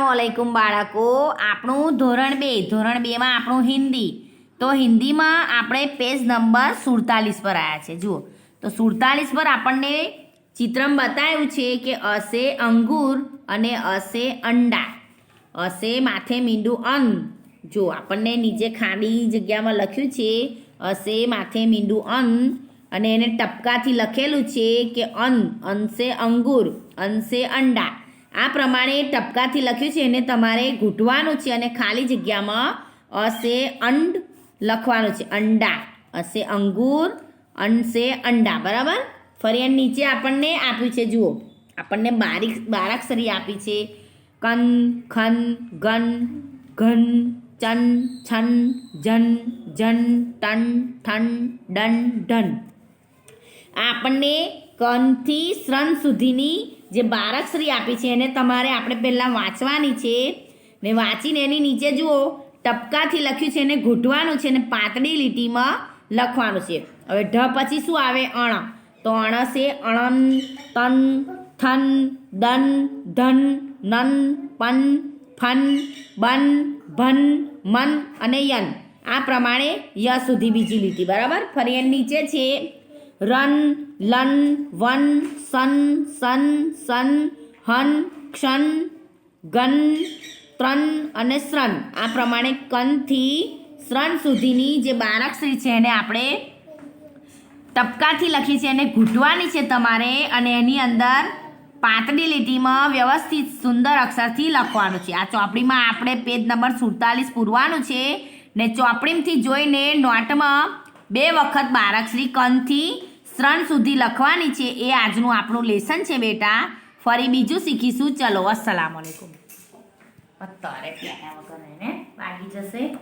વાલેકુમ બાળકો. આપણું ધોરણ બે. ધોરણ બેમાં આપણું હિન્દી. તો હિન્દીમાં આપણે પેજ નંબર સુડતાલીસ પર આવ્યા છે. જુઓ. તો સુડતાલીસ પર આપણને ચિત્રમ બતાવ્યું છે કે અસે અંગુર અને અસે અંડા. અસે માથે મીંડું અન જો આપણને નીચે ખાલી જગ્યામાં લખ્યું છે, અસે માથે મીંડું અન અને એને ટપકાથી લખેલું છે કે અન અંશે અંગુર અંશે અંડા. આ પ્રમાણે ટપકાથી લખ્યું છે એને તમારે ઘૂંટવાનું છે અને ખાલી જગ્યામાં અસે અંડ લખવાનું છે. અંડા. અસે અંગૂર. અંશે અંડા. બરાબર? ફરી નીચે આપણને આપ્યું છે, જુઓ. આપણને બારીક બારાક્ષરી આપી છે. કન, ખન, ગન, ઘન, ચન, છન, જન જન, ટન, ઠન, ડન, ઢન. આ આપણને કનથી શ્રન સુધીની જે બારકશ્રી આપી છે, એને તમારે આપણે પહેલાં વાંચવાની છે. ને વાંચીને એની નીચે જુઓ, ટપકાથી લખ્યું છે, એને ઘૂંટવાનું છે, ને પાતળી લીટીમાં લખવાનું છે. હવે ઢ પછી શું આવે? અણ. તો અણ છે અણન, તન, થન, દન, ધન, નન, પન, ફન, બન, ભન, મન અને યન. આ પ્રમાણે ય સુધી બીજી લીટી. બરાબર? ફરી નીચે છે. રન, લન, વન, સન સન સન, હન ક્ષન ગન, ત્રણ અને શ્રન આ પ્રમાણે કનથી શ્રન સુધીની જે બારાક્ષરી છે એને આપણે ટપકાથી લખી છે એને ઘૂંટવાની છે તમારે અને એની અંદર પાતળી લીટીમાં વ્યવસ્થિત સુંદર અક્ષરથી લખવાનું છે. આ ચોપડીમાં આપણે પેજ નંબર સુડતાલીસ પૂરવાનું છે ને ચોપડીમાંથી જોઈને નોટમાં બે વખત બારાક્ષરી કનથી શ્રણ સુધી લખવાની છે. એ આજનું આપણું લેસન છે બેટા. ફરી બીજું શીખીશું. ચલો અસલામ વાગી જશે.